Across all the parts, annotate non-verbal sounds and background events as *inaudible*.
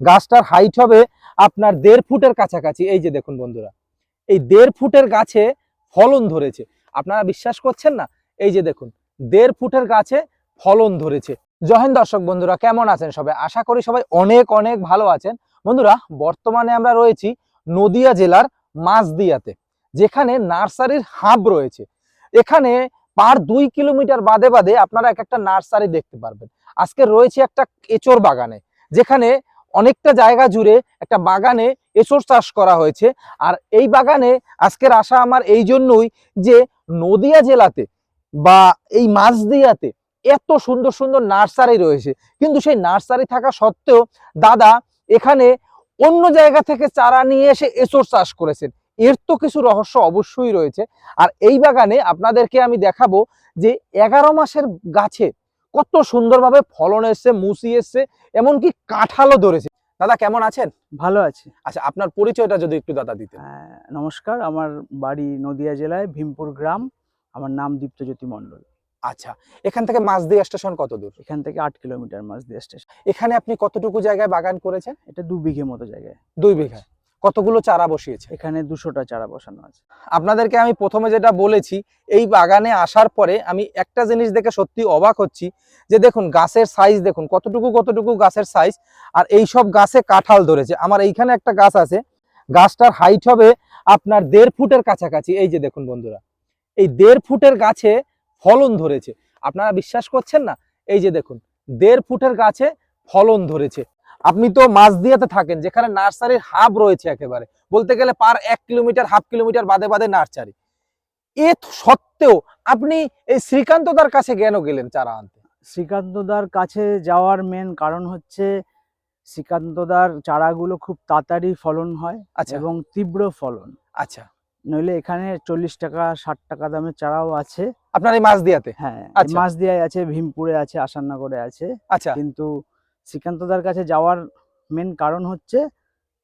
গাছটার হাইট হবে আপনার দেড় ফুটের কাছাকাছি। এই যে দেখুন বন্ধুরা, এই দেড় ফুটের গাছে ফলন ধরেছে। আপনারা বিশ্বাস করছেন না? এই যে দেখুন, দেড় ফুটের গাছে ফলন ধরেছে। জহেন দর্শক বন্ধুরা, কেমন আছেন সবাই? আশা করি সবাই অনেক অনেক ভালো আছেন। বন্ধুরা, বর্তমানে আমরা রয়েছি নদিয়া জেলার মাঝদিয়াতে যেখানে নার্সারির হাব রয়েছে। এখানে পার দুই কিলোমিটার বাদে বাদে আপনারা এক একটা নার্সারি দেখতে পারবেন। আজকে রয়েছে একটা এচোর বাগানে, যেখানে অনেকটা জায়গা জুড়ে একটা বাগানে এচোর চাষ করা হয়েছে। আর এই বাগানে আজকের আশা আমার এই জন্যই যে নদিয়া জেলাতে বা এই মাঝদিয়াতে এত সুন্দর সুন্দর নার্সারি রয়েছে। কিন্তু সেই নার্সারি থাকা সত্ত্বেও দাদা এখানে অন্য জায়গা থেকে চারা নিয়ে এসে এচোর চাষ করেছেন। এর তো কিছু রহস্য অবশ্যই রয়েছে। আর এই বাগানে আপনাদেরকে আমি দেখাবো যে এগারো মাসের গাছে কত সুন্দরভাবে ফলন এসছে, মুসি এসছে এমনকি কাঁঠালও ধরেছে। দাদা কেমন আছেন? ভালো আছি। আচ্ছা আপনার পরিচয়টা যদি একটু দাদা দিতে হ্যাঁ, নমস্কার আমার বাড়ি নদিয়া জেলায় ভীমপুর গ্রাম। আমার নাম দীপ্তজ্যোতি মণ্ডল। আচ্ছা এখান থেকে মাছদিয়া স্টেশন কত দূর? এখান থেকে আট কিলোমিটার মাছদিয়া স্টেশন। এখানে আপনি কতটুকু জায়গায় বাগান করেছেন? এটা দু বিঘে মতো জায়গায়। দুই বিঘা। কতগুলো চারা বসিয়েছে? এখানে দুশোটা চারা বসানো আছে। আপনাদেরকে আমি প্রথমে যেটা বলেছি, এই বাগানে আসার পরে আমি একটা জিনিস দেখে সত্যি অবাক হচ্ছি যে দেখুন, গাছের সাইজ দেখুন, কতটুকু কতটুকু গাছের সাইজ আর এই সব গাছে কাঁঠাল ধরেছে। আমার এইখানে একটা গাছ আছে, গাছটার হাইট হবে আপনার দেড় ফুটের কাছাকাছি। এই যে দেখুন বন্ধুরা, এই দেড় ফুটের গাছে ফলন ধরেছে। আপনারা বিশ্বাস করছেন না? এই যে দেখুন, দেড় ফুটের গাছে ফলন ধরেছে। আপনি তো মাঝদিয়াতে থাকেন যেখানে নার্সারির হাব রয়েছে একেবারে। বলতে গেলে পার এক কিলোমিটার হাফ কিলোমিটার বাদে বাদে নার্সারি। এ সত্ত্বেও আপনি এই শ্রীকান্তদার কাছে কেন গেলেন চারা আনতে? শ্রীকান্তদার কাছে যাওয়ার মেন কারণ হচ্ছে শ্রীকান্তদার চারাগুলো খুব তাড়াতাড়ি ফলন হয় আচ্ছা। এবং তীব্র ফলন। আচ্ছা। নইলে এখানে চল্লিশ টাকা ষাট টাকা দামের চারাও আছে। আপনার এই মাঝদিয়াতে হ্যাঁ আচ্ছা। মাছ দিয়ায় আছে ভীমপুরে আছে আসান্নগরে আছে। আচ্ছা। কিন্তু শ্রীকান্তদার কাছে যাওয়ার মেন কারণ হচ্ছে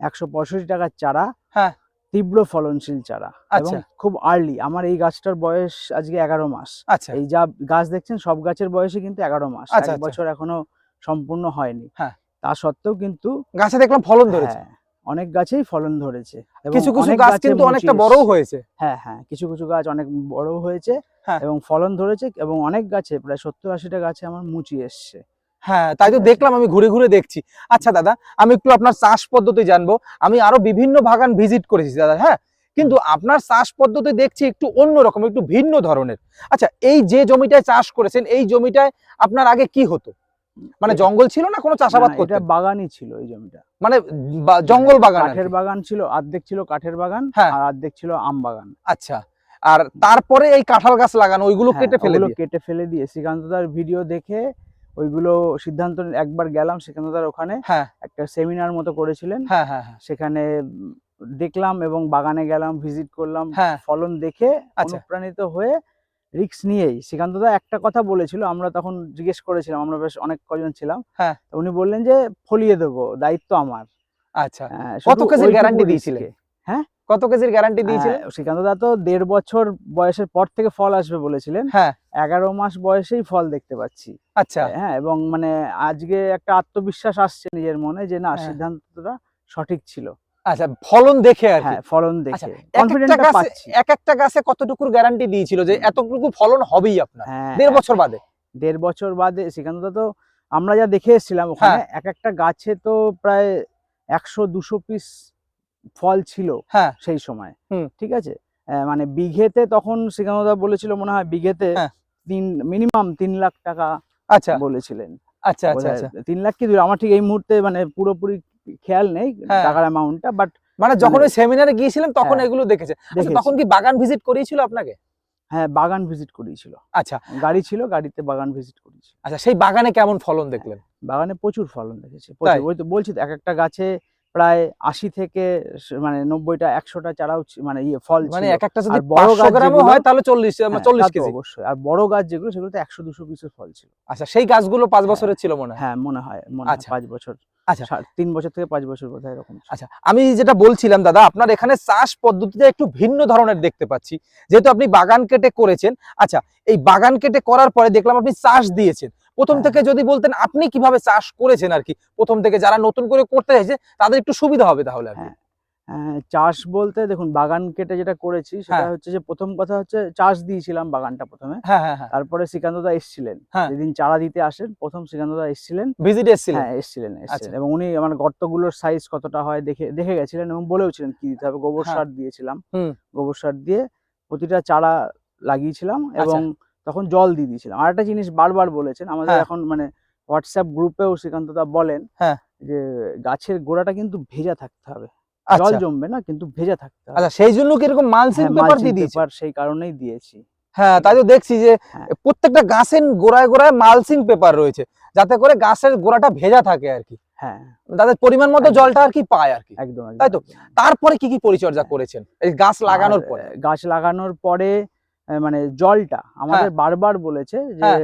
একশো পঁয়ষট্টি টাকার চারা হ্যাঁ। তীব্র ফলনশীল চারা এবং আচ্ছা। খুব আর্লি আমার এই গাছটার বয়স আজকে এগারো মাস আচ্ছা এই যা গাছ দেখছেন সব গাছের বয়সে কিন্তু এগারো মাস আচ্ছা, এক। বছর এখনও সম্পূর্ণ হয়নি হ্যাঁ। তা সত্ত্বেও কিন্তু গাছে দেখলাম ফলন ধরেছে হ্যাঁ, অনেক গাছেই ফলন ধরেছে কিছু কিছু গাছ কিন্তু অনেকটা। বড়ও হয়েছে হ্যাঁ হ্যাঁ কিছু কিছু গাছ অনেক বড় হয়েছে হ্যাঁ। এবং ফলন ধরেছে এবং অনেক গাছে প্রায় সত্তর আশিটা গাছে আমার মুচি এসছে হ্যাঁ তাই তো দেখলাম আমি ঘুরে ঘুরে দেখছি। আচ্ছা দাদা আমি একটু আপনার চাষ পদ্ধতি জানব। আমি আরও বিভিন্ন বাগান ভিজিট করেছি দাদা হ্যাঁ? কিন্তু আপনার চাষ পদ্ধতি দেখছি একটু অন্যরকম একটু ভিন্ন ধরনের। আচ্ছা এই যে জমিটায় চাষ করেছেন এই জমিটায় আপনার আগে কি হতো? মানে জঙ্গল ছিল না কোনো চাষাবাদ এটা বাগানই ছিল এই জমিটা। মানে জঙ্গল বাগান কাঠের বাগান ছিল অর্ধেক ছিল কাঠের বাগান হ্যাঁ। আর অর্ধেক ছিল আম বাগান। আচ্ছা আর তারপরে এই কাঁঠাল গাছ লাগানো ওইগুলো হ্যাঁ, কেটে ফেলে কেটে ফেলে দিয়ে শ্রীকান্তদার ভিডিও দেখে ওইগুলো সিদ্ধান্ত একবার গেলাম শ্রীকান্তদার ওখানে হ্যাঁ। একটা সেমিনার মতো করেছিলেন। হ্যাঁ হ্যাঁ সেখানে দেখলাম এবং বাগানে গেলাম ভিজিট করলাম ফলন দেখে আচ্ছা। অনুপ্রাণিত হয়ে রিক্স নিয়েই। শ্রীকান্তদা একটা কথা বলেছিল আমরা তখন জিজ্ঞেস করেছিলাম আমরা বেশ অনেক কজন ছিলাম। হ্যাঁ। উনি বললেন যে ফলিয়ে দেবো দায়িত্ব আমার। আচ্ছা। কত ওইটুকু guarantee দিয়েছিলেন? হ্যাঁ? কত কেজির গ্যারান্টি দিয়েছিলেন? শ্রীকান্তদা তো দেড় বছর বয়সের পর থেকে ফল আসবে বলেছিলেন। হ্যাঁ। এগারো মাস বয়সেই ফল দেখতে পাচ্ছি। আচ্ছা। হ্যাঁ এবং মানে আজকে একটা আত্মবিশ্বাস আসছে নিজের মনে যে না হ্যাঁ। সিদ্ধান্তটা সঠিক ছিল। আচ্ছা ফলন দেখে আর হ্যাঁ ফলন আচ্ছা, দেখে একটা কনফিডেন্টটা গাছে পাচ্ছি। এক একটা গাছে কতটুকুর গ্যারান্টি দিয়েছিল যে এতটুকু ফলন হবেই আপনার? হ্যাঁ। দেড় বছর বাদে। দেড় বছর বাদে শ্রীকান্তদা তো আমরা যা দেখে এসেছিলাম ওখানে এক একটা গাছে তো প্রায় একশো দুশো পিস ফল ছিল হ্যাঁ। সেই সময়। ঠিক আছে? মানে বিঘেতে তখন শ্রীকান্তদা বলেছিল মনে হয় বিঘেতে হ্যাঁ। তিন মিনিমাম তিন লাখ টাকা আচ্ছা। বলেছিলেন। আচ্ছা আচ্ছা আচ্ছা। তিন লাখ কি আমার ঠিক এই মুহূর্তে মানে পুরোপুরি খেয়াল নেই হ্যাঁ। টাকার অ্যামাউন্টটা বাট মানে যখন ওই সেমিনারে গিয়েছিলেন তখন এগুলো দেখেছে। আচ্ছা, তখন কি বাগান ভিজিট করিয়েছিল আপনাকে? হ্যাঁ বাগান ভিজিট করিয়েছিল। আচ্ছা। গাড়ি ছিল গাড়িতে বাগান ভিজিট করিয়েছিল। আচ্ছা সেই বাগানে কেমন ফলন দেখলেন? বাগানে প্রচুর ফলন দেখেছি। ওই তো বলছি এক একটা গাছে প্রায় আশি থেকে মানে নব্বইটা একশোটা চারাও মানে ইয়ে ফল মানে এক একটা যদি বড় গাছ গ্রামও হয় তাহলে চল্লিশ হ্যাঁ, চল্লিশ কেজি। অবশ্যই। আর বড় গাছ যেগুলো সেগুলোতে একশো দুশো পিসের ফল ছিল। আচ্ছা সেই গাছগুলো পাঁচ হ্যাঁ। বছরের ছিল মনে হয়? হ্যাঁ মনে হয় মনে হয় আচ্ছা। পাঁচ বছর আচ্ছা। তিন বছর থেকে পাঁচ বছর বোধহয় এরকম আচ্ছা আমি যেটা বলছিলাম দাদা আপনার এখানে চাষ পদ্ধতিটা একটু ভিন্ন ধরনের দেখতে পাচ্ছি। যেহেতু আপনি বাগান কেটে করেছেন আচ্ছা এই বাগান কেটে করার পরে দেখলাম আপনি চাষ দিয়েছেন। প্রথম হ্যাঁ। থেকে যদি বলতেন আপনি কীভাবে চাষ করেছেন আর কি প্রথম থেকে যারা নতুন করে করতে চাইছে তাদের একটু সুবিধা হবে তাহলে আর কি হ্যাঁ। চাষ বলতে দেখুন বাগান কেটে যেটা করেছি সেটা হ্যাঁ। হচ্ছে যে প্রথম কথা হচ্ছে চাষ দিয়েছিলাম বাগানটা প্রথমে হ্যাঁ হ্যাঁ হ্যাঁ তারপরে শ্রীকান্তদা এসছিলেন হ্যাঁ। যেদিন চারা দিতে আসেন প্রথম শ্রীকান্তদা এসছিলেন ভিজিট এসেছিলেন হ্যাঁ এসছিলেন এসছিলেন আচ্ছা। এবং উনি আমার গর্তগুলোর সাইজ কতটা হয় দেখে দেখে গেছিলেন এবং বলেওছিলেন কি দিতে হবে গোবর হ্যাঁ। সার দিয়েছিলাম গোবর সার দিয়ে প্রতিটা চারা লাগিয়েছিলাম এবং তখন জল দিয়ে দিয়েছিলাম। আর একটা জিনিস বারবার বলেছেন আমাদের হ্যাঁ। এখন মানে হোয়াটসঅ্যাপ গ্রুপেও শ্রীকান্তদা বলেন হ্যাঁ। যে গাছের গোড়াটা কিন্তু ভেজা থাকতে হবে। জল আচ্ছা। জমবে না কিন্তু ভেজা থাকতে হবে। আচ্ছা সেই জন্য কি এরকম মালসিং হ্যাঁ, পেপার দিয়ে দিয়েছে? সেই কারণেই দিয়েছি। হ্যাঁ তাই তো দেখছি যে হ্যাঁ। প্রত্যেকটা গাছের গোড়ায় গোড়ায় মালসিং পেপার রয়েছে যাতে করে গাছের গোড়াটা ভেজা থাকে আর কি। হ্যাঁ। তাদের পরিমাণ মতো জলটা আর কি পায় আর কি। একদম তাই তো? তারপরে কি কি পরিচর্যা হ্যাঁ। করেছেন? এই গাছ লাগানোর পরে? গাছ লাগানোর পরে মানে জলটা আমাদের বারবার বলেছে যে হ্যাঁ।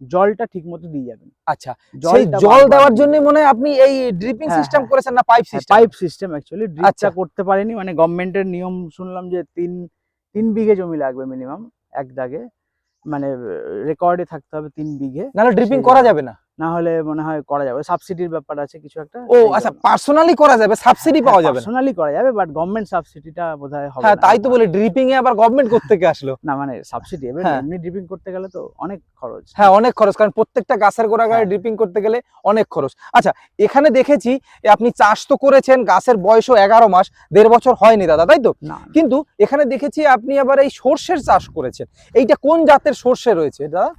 জলটা ঠিক মতো দিয়ে যাবেন। আচ্ছা সেই জল দেওয়ার জন্য মনে হয় আপনি এই ড্রিপিং হ্যাঁ, সিস্টেম হ্যাঁ। করেছেন না pipe system pipe system actually. ড্রিপটা করতে পারেনি। মানে গভর্নমেন্টের নিয়ম শুনলাম যে তিন তিন বিঘে জমি লাগবে মিনিমাম এক দাগে। মানে রেকর্ডে থাকতে হবে তিন বিঘে। নাহলে ড্রিপিং করা যাবে না। না হলে মনে হয় করা যাবে। সাবসিডির ব্যাপার আছে কিছু একটা ও আচ্ছা পার্সোনালি করা যাবে সাবসিডি পাওয়া যাবে না। পার্সোনালি করা যাবে বাট গভর্নমেন্ট সাবসিডিটা বোধহয় হবে হ্যাঁ তাই তো বলি ড্রিপিং এ আবার গভর্নমেন্ট থেকে আসলো? না মানে সাবসিডি এবার হ্যাঁ। এমনি ড্রিপিং করতে গেলে তো অনেক খরচ। হ্যাঁ অনেক খরচ কারণ প্রত্যেকটা গাছের গোড়া গায়ে হ্যাঁ। ড্রিপিং করতে গেলে অনেক খরচ। আচ্ছা এখানে দেখেছি আপনি চাষ তো করেছেন গাছের বয়সও এগারো মাস দেড় বছর হয়নি দাদা তাই তো? না কিন্তু এখানে দেখেছি আপনি আবার এই সর্ষের চাষ করেছেন। এইটা কোন জাতের সর্ষে রয়েছে দাদা?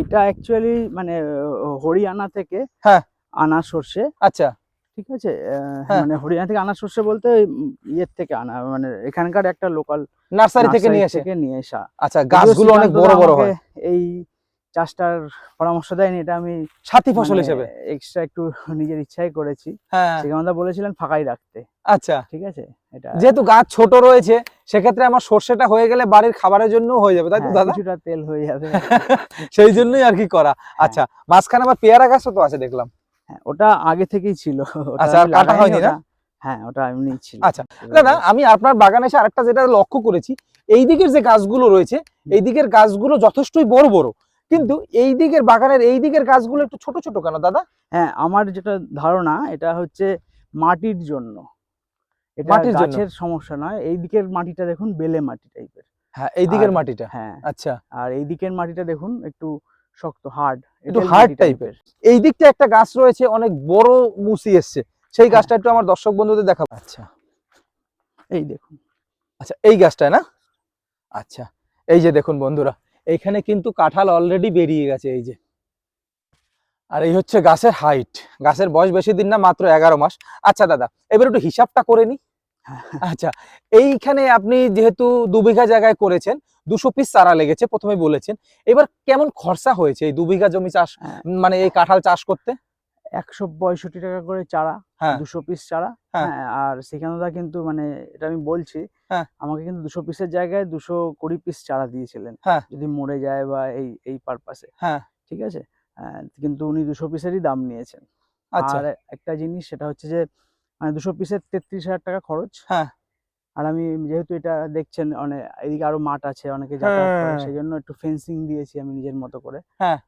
এটা অ্যাকচুয়ালি মানে আহ, হরিয়ানা থেকে হ্যাঁ। আনা সর্ষে। আচ্ছা। ঠিক আছে? হ্যাঁ। মানে হরিয়ানা থেকে আনা সর্ষে বলতে ইয়ের থেকে আনা মানে এখানকার একটা লোকাল নার্সারি থেকে নিয়ে এসে? নিয়ে আসা আচ্ছা গাছগুলো অনেক বড় বড় হয়। এই চাষটার পরামর্শ দেয়নি এটা আমি সাথী ফসল হিসেবে? এক্সট্রা একটু নিজের ইচ্ছাই করেছি। হ্যাঁ। শ্রীকান্তদা বলেছিলেন ফাঁকাই রাখতে। আচ্ছা। ঠিক আছে? এটা যেহেতু গাছ ছোট রয়েছে সেক্ষেত্রে আমার সর্ষেটা হয়ে গেলে বাড়ির খাবারের জন্য হয়ে যাবে তাই তো হ্যাঁ, দাদা? কিছুটা তেল হয়ে যাবে। *laughs* সেই জন্যই আর কি করা। আচ্ছা মাঝখানে আবার পেয়ারা গাছও তো আছে দেখলাম। হ্যাঁ, ওটা আগে থেকেই ছিল। আচ্ছা, আমি কাটা হয়নি না? হ্যাঁ ওটা এমনি ছিল। আচ্ছা, দাদা আমি আপনার বাগানে এসে আরেকটা যেটা লক্ষ্য করেছি এই দিকের যে গাছগুলো রয়েছে এই দিকের গাছগুলো যথেষ্টই বড় বড়। কিন্তু এই দিকের বাগানের এই দিকের গাছগুলো একটু ছোট ছোট কেন দাদা? হ্যাঁ আমার যেটা ধারণা এটা হচ্ছে মাটির জন্য। এটা মাটির গাছের সমস্যা নয় এই দিকের মাটিটা দেখুন বেলে মাটি টাইপের। হ্যাঁ এই দিকের মাটিটা? হ্যাঁ। আচ্ছা। আর এই দিকের মাটিটা দেখুন একটু শক্ত হার্ড। একটু type এর। এই দিকটা একটা গাছ রয়েছে অনেক বড় মুসি এসছে। সেই হ্যাঁ। গাছটা একটু আমার দর্শক বন্ধুদের দেখাবো। আচ্ছা। এই দেখুন। আচ্ছা এই গাছটায় না? আচ্ছা এই যে দেখুন বন্ধুরা এইখানে কিন্তু কাঁঠাল অলরেডি বেরিয়ে গেছে এই যে। আর এই হচ্ছে গাছের হাইট গাছের বয়স বেশি দিন না মাত্র এগারো মাস। আচ্ছা দাদা এবার একটু হিসাবটা করে নি। আচ্ছা এইখানে আপনি যেহেতু দু বিঘা জায়গায় করেছেন দুশো পিস চারা লেগেছে প্রথমে বলেছেন। এবার কেমন খরচা হয়েছে এই দু বিঘা জমি চাষ হ্যাঁ। মানে এই কাঁঠাল চাষ করতে? একশো পঁয়ষট্টি টাকা করে চারা হ্যাঁ। দুশো পিস চারা হ্যাঁ। হ্যাঁ আর সেখানদা কিন্তু মানে এটা আমি বলছি হ্যাঁ। আমাকে কিন্তু দুশো পিসের জায়গায় দুশো কুড়ি পিস চারা দিয়েছিলেন। যদি মরে যায় বা এই এই পারপাসে হ্যাঁ। ঠিক আছে কিন্তু উনি দুশো পিসেরই দাম নিয়েছেন আচ্ছা আর একটা জিনিস সেটা হচ্ছে যে মানে দুশো পিসের তেত্রিশ হাজার টাকা খরচ হ্যাঁ। আর আমি যেহেতু এটা দেখছেন অনেক এদিকে আরও মাঠ আছে অনেকে যাতায়াত করে। সেই জন্য একটু ফেন্সিং দিয়েছি আমি নিজের মতো করে হ্যাঁ।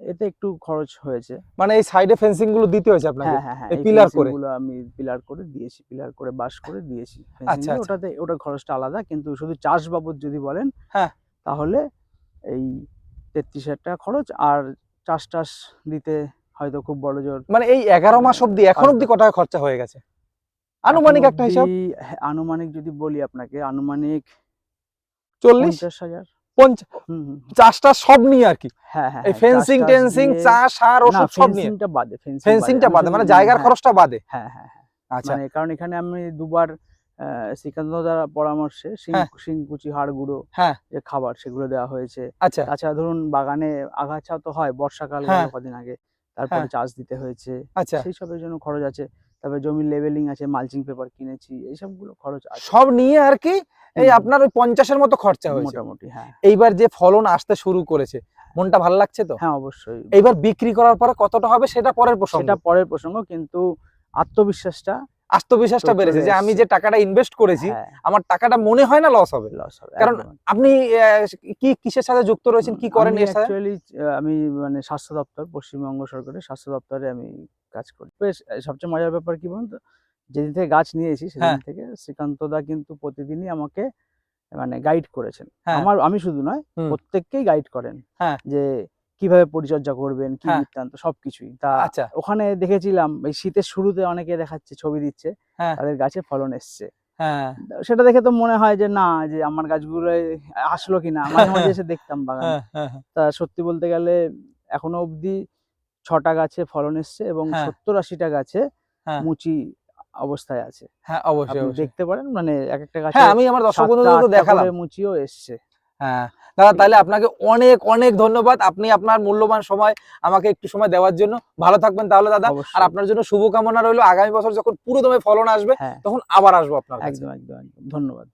এতে একটু খরচ হয়েছে মানে এই সাইডে ফেন্সিংগুলো দিতে হয়েছে আপনাকে হ্যাঁ হ্যাঁ হ্যাঁ এই এই করে? গুলো আমি পিলার করে দিয়েছি পিলার করে বাস করে দিয়েছি আচ্ছা, আচ্ছা। ওটাতে ওটা খরচটা আলাদা কিন্তু শুধু চাষ বাবদ যদি বলেন হ্যাঁ। তাহলে এই তেত্রিশ হাজার টাকা খরচ আর চাষ টাস দিতে হয়তো খুব বড় জোর মানে এই এগারো মাস অব্দি এখন পাঁচ অব্দি বছর। ক টাকা খরচা হয়ে গেছে আনুমানিক একটা হিসাব হ্যাঁ, আনুমানিক যদি বলি আপনাকে আনুমানিক চল্লিশ হাজার চাষটা সব নিয়ে আর কি। হ্যাঁ হ্যাঁ এই হ্যাঁ, ফেন্সিং টেন্সিং দিয়ে- চা সার ওষুধ সব নিয়ে। বাদে ফেন্সিংটা বাদে। মানে জায়গার হ্যাঁ, খরচটা বাদে। হ্যাঁ হ্যাঁ হ্যাঁ। আচ্ছা। মানে কারণ এখানে আমি দুবার শ্রীকান্ত দ্বারা পরামর্শে শিং হ্যাঁ। শিংকুচি হাড় গুঁড়ো হ্যাঁ। যে খাবার সেগুলো দেওয়া হয়েছে। আচ্ছা। তাছাড়া ধরুন বাগানে আগাছা তো হয় বর্ষাকাল হ্যাঁ। কদিন আগে তারপরে হ্যাঁ। চাষ দিতে হয়েছে। আচ্ছা। সেই সবের জন্য খরচ আছে। তারপরে জমির লেভেলিং আছে মালচিং পেপার কিনেছি এই সবগুলো খরচ আছে। সব নিয়ে আর কি এই আপনার ওই পঞ্চাশের মতো খরচা হয়েছে। মোটামুটি হ্যাঁ। এইবার যে ফলন আসতে শুরু করেছে মনটা ভালো লাগছে তো? হ্যাঁ অবশ্যই। এইবার বিক্রি করার পরে কতটা হবে সেটা পরের প্রসঙ্গ। সেটা পরের প্রসঙ্গ কিন্তু আত্মবিশ্বাসটা আত্মবিশ্বাসটা বেড়েছে যে আমি যে টাকাটা ইনভেস্ট করেছি হ্যাঁ, আমার টাকাটা মনে হয় না লস হবে। লস হবে, কারণ আপনি কি কিসের সাথে যুক্ত রয়েছেন কি করেন এর সাথে? আমি মানে স্বাস্থ্য দপ্তর পশ্চিমবঙ্গ সরকারের স্বাস্থ্য দপ্তরে আমি কাজ করি বেশ সবচেয়ে মজার ব্যাপার কি বলুন তো যেদিন থেকে গাছ নিয়েছি সেদিন হ্যাঁ। থেকে শ্রীকান্ত দা কিন্তু প্রতিদিনই আমাকে মানে গাইড করেছেন হ্যাঁ। আমার আমি শুধু নয় প্রত্যেককেই গাইড করেন হ্যাঁ। যে কীভাবে পরিচর্যা করবেন কি। বৃত্তান্ত সবকিছুই তা আচ্ছা ওখানে দেখেছিলাম এই শীতের শুরুতে অনেকে দেখাচ্ছে ছবি দিচ্ছে। তাদের গাছে ফলন এসছে হ্যাঁ সেটা দেখে তো মনে হয় যে না যে আমার গাছগুলো আসলো কিনা মাঝে মাঝে এসে দেখতাম বাগানে। তা সত্যি বলতে গেলে এখনও অবধি ছটা গাছে ফলন এসছে এবং হ্যাঁ। সত্তর আশিটা গাছে হ্যাঁ। মুচি অবস্থায় আছে। হ্যাঁ অবশ্যই দেখতে পারেন মানে এক একটা গাছে হ্যাঁ আমি আমার দর্শক সাতটা, বন্ধুদেরকে দেখালাম। মুচিও এসছে। হ্যাঁ দাদা তাহলে আপনাকে অনেক অনেক ধন্যবাদ। আপনি আপনার মূল্যবান সময় আমাকে একটু সময় দেওয়ার জন্য। ভালো থাকবেন তাহলে দাদা। আর আপনার জন্য শুভকামনা রইল। আগামী বছর যখন পুরো দমে ফলন আসবে তখন আবার আসব আপনার একদম একদম একদম। ধন্যবাদ।